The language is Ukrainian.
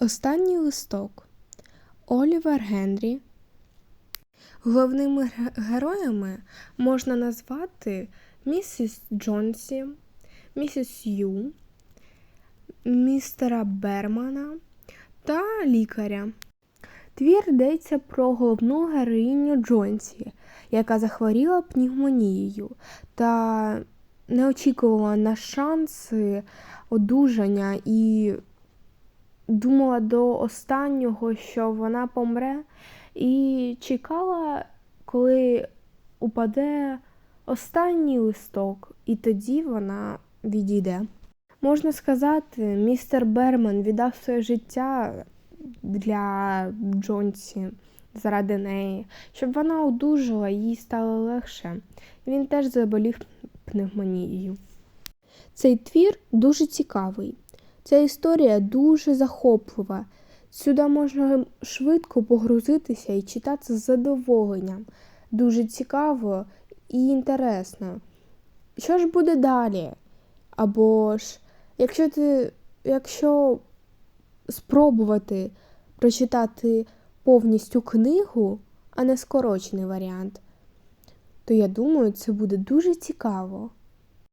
Останній листок Олівер Генрі. Головними героями можна назвати місіс Джонсі, місіс Ю, містера Бермана та лікаря. Твір йдеться про головну героїню Джонсі, яка захворіла пневмонією та не очікувала на шанси одужання і думала до останнього, що вона помре, і чекала, коли упаде останній листок, і тоді вона відійде. Можна сказати, містер Берман віддав своє життя для Джонсі заради неї, щоб вона одужала їй стало легше. Він теж заболів пневмонією. Цей твір дуже цікавий. Ця історія дуже захоплива. Сюди можна швидко погрузитися і читати з задоволенням. Дуже цікаво і інтересно. Що ж буде далі? Або ж, якщо ти, якщо спробувати прочитати повністю книгу, а не скорочений варіант, то я думаю, це буде дуже цікаво.